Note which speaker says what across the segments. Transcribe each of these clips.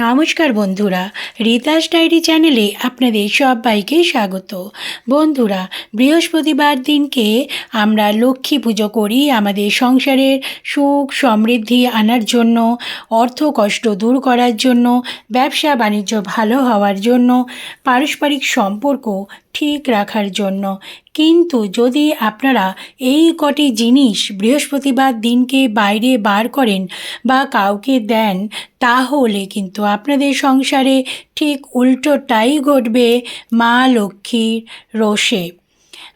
Speaker 1: নমস্কার বন্ধুরা, রিতাস ডায়েরি চ্যানেলে আপনাদের সবাইকে স্বাগত। বন্ধুরা, বৃহস্পতিবার দিনকে আমরা লক্ষ্মী পুজো করি আমাদের সংসারের সুখ, সমৃদ্ধি আনার জন্য, অর্থ কষ্ট দূর করার জন্য, ব্যবসা বাণিজ্য ভালো হওয়ার জন্য, পারস্পরিক সম্পর্ক ঠিক রাখার জন্য। কিন্তু যদি আপনারা এই কটি জিনিস বৃহস্পতিবার দিনকে বাইরে বার করেন বা কাউকে দেন, তাহলে কিন্তু আপনাদের সংসারে ঠিক উল্টোটাই ঘটবে, মা লক্ষ্মীর রোষে।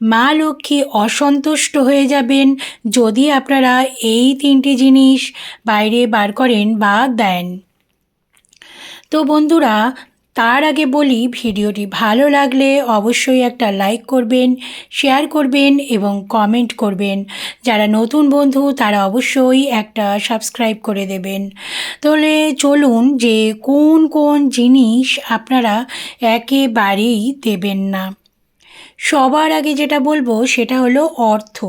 Speaker 1: মা লক্ষ্মী অসন্তুষ্ট হয়ে যাবেন যদি আপনারা এই তিনটি জিনিস বাইরে বার করেন বা দেন। তো বন্ধুরা তার আগে বলি, ভিডিওটি ভালো লাগলে অবশ্যই একটা লাইক করবেন শেয়ার করবেন এবং কমেন্ট করবেন। যারা নতুন বন্ধু, তারা অবশ্যই একটা সাবস্ক্রাইব করে দেবেন। তাহলে চলুন যে কোন কোন জিনিস আপনারা একেবারেই দেবেন না। সবার আগে যেটা বলব, সেটা হলো অর্থ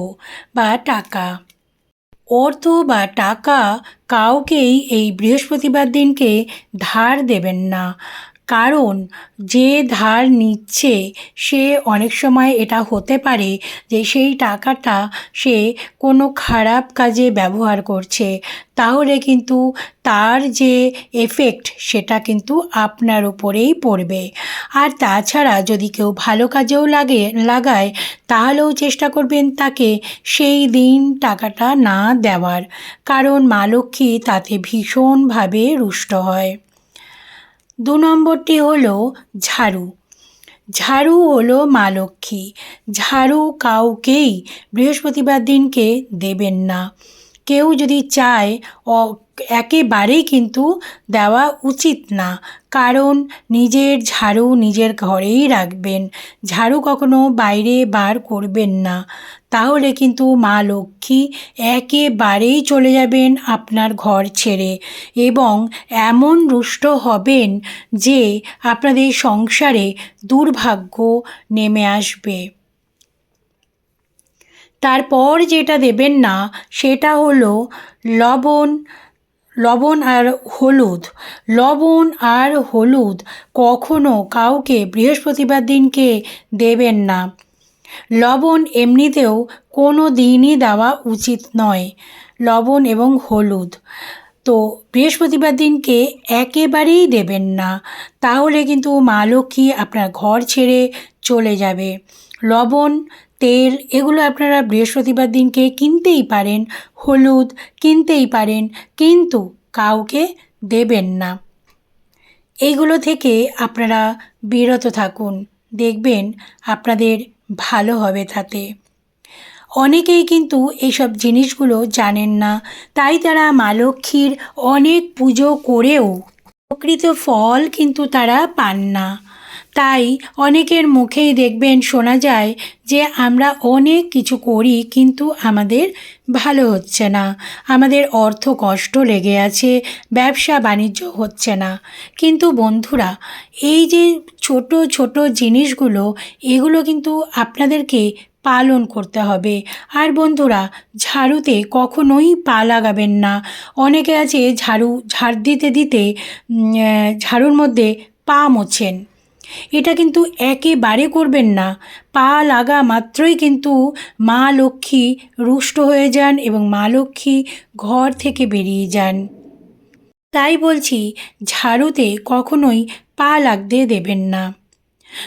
Speaker 1: বা টাকা। অর্থ বা টাকা কাউকেই এই বৃহস্পতিবার দিনকে ধার দেবেন না। কারণ যে ধার নিচ্ছে, সে অনেক সময় এটা হতে পারে যে সেই টাকাটা সে কোনো খারাপ কাজে ব্যবহার করছে। তাহলে কিন্তু তার যে এফেক্ট সেটা কিন্তু আপনার উপরেই পড়বে। আর তাছাড়া যদি কেউ ভালো কাজেও লাগে, লাগায়, তাহলেও চেষ্টা করবেন তাকে সেই দিন টাকাটা না দেওয়ার। কারণ মা লক্ষ্মী তাতে ভীষণভাবে রুষ্ট হয়। দু নম্বরটি হলো ঝাড়ু। ঝাড়ু হলো মা লক্ষ্মী। ঝাড়ু কাউকেই বৃহস্পতিবার দিনকে দেবেন না। কেউ যদি চায় একেবারেই কিন্তু দেওয়া উচিত না। কারণ নিজের ঝাড়ু নিজের ঘরেই রাখবেন। ঝাড়ু কখনো বাইরে বার করবেন না। তাহলে কিন্তু মা লক্ষ্মী একেবারেই চলে যাবেন আপনার ঘর ছেড়ে এবং এমন রুষ্ট হবেন যে আপনাদের সংসারে দুর্ভাগ্য নেমে আসবে। তারপর যেটা দেবেন না সেটা হলো লবণ লবণ আর হলুদ। লবণ আর হলুদ কখনো কাউকে বৃহস্পতিবার দিনকে দেবেন না। লবণ এমনিতেও কোনো দিনই দেওয়া উচিত নয়, লবণ এবং হলুদ। তো বৃহস্পতিবার দিনকে একেবারেই দেবেন না, তাহলে কিন্তু মা লক্ষ্মী আপনার ঘর ছেড়ে চলে যাবে। লবণ তেল, এগুলো আপনারা বৃহস্পতিবার দিনকে কিনতেই পারেন, হলুদ কিনতেই পারেন, কিন্তু কাউকে দেবেন না। এইগুলো থেকে আপনারা বিরত থাকুন, দেখবেন আপনাদের ভালো হবে তাতে। অনেকেই কিন্তু এইসব জিনিসগুলো জানেন না, তাই তারা মা লক্ষ্মীর অনেক পুজো করেও প্রকৃত ফল কিন্তু তারা পান না। তাই অনেকের মুখেই দেখবেন শোনা যায় যে আমরা অনেক কিছু করি কিন্তু আমাদের ভালো হচ্ছে না। আমাদের অর্থ কষ্ট লেগে আছে, ব্যবসা বাণিজ্য হচ্ছে না। কিন্তু বন্ধুরা, এই যে ছোট ছোট জিনিসগুলো, এগুলো কিন্তু আপনাদেরকে পালন করতে হবে। আর বন্ধুরা, ঝাড়ুতে কখনোই পা লাগাবেন না। অনেকে আছে ঝাড়ু, ঝাড় দিতে দিতে ঝাড়ুর মধ্যে পা মোছেন। এটা কিন্তু একেবারে করবেন না। পা লাগা মাত্রই কিন্তু মা লক্ষ্মী রুষ্ট হয়ে যান এবং মা লক্ষ্মী ঘর থেকে বেরিয়ে যান। তাই বলছি, ঝাড়ুতে কখনোই পা লাগতে দেবেন না।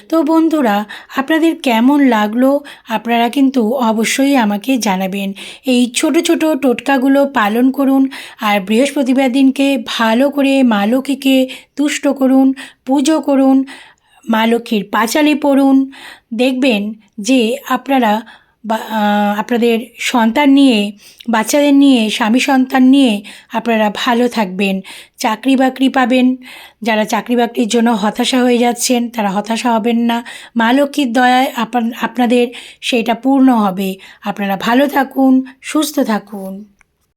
Speaker 1: তো বন্ধুরা, আপনাদের কেমন লাগল আপনারা কিন্তু অবশ্যই আমাকে জানাবেন। এই ছোট ছোট টোটকাগুলো পালন করুন আর বৃহস্পতিবার দিনকে ভালো করে মা লক্ষ্মীকে তুষ্ট করুন, পুজো করুন মা লক্ষ্মীর পাঁচালি পড়ুন। দেখবেন যে আপনারা আপনাদের সন্তান নিয়ে, বাচ্চাদের নিয়ে, স্বামী সন্তান নিয়ে আপনারা ভালো থাকবেন, চাকরি বাকরি পাবেন। যারা চাকরি বাকরির জন্য হতাশা হয়ে যাচ্ছেন, তারা হতাশা হবেন না। মা লক্ষ্মীর দয়ায় আপনাদের সেইটা পূর্ণ হবে। আপনারা ভালো থাকুন, সুস্থ থাকুন।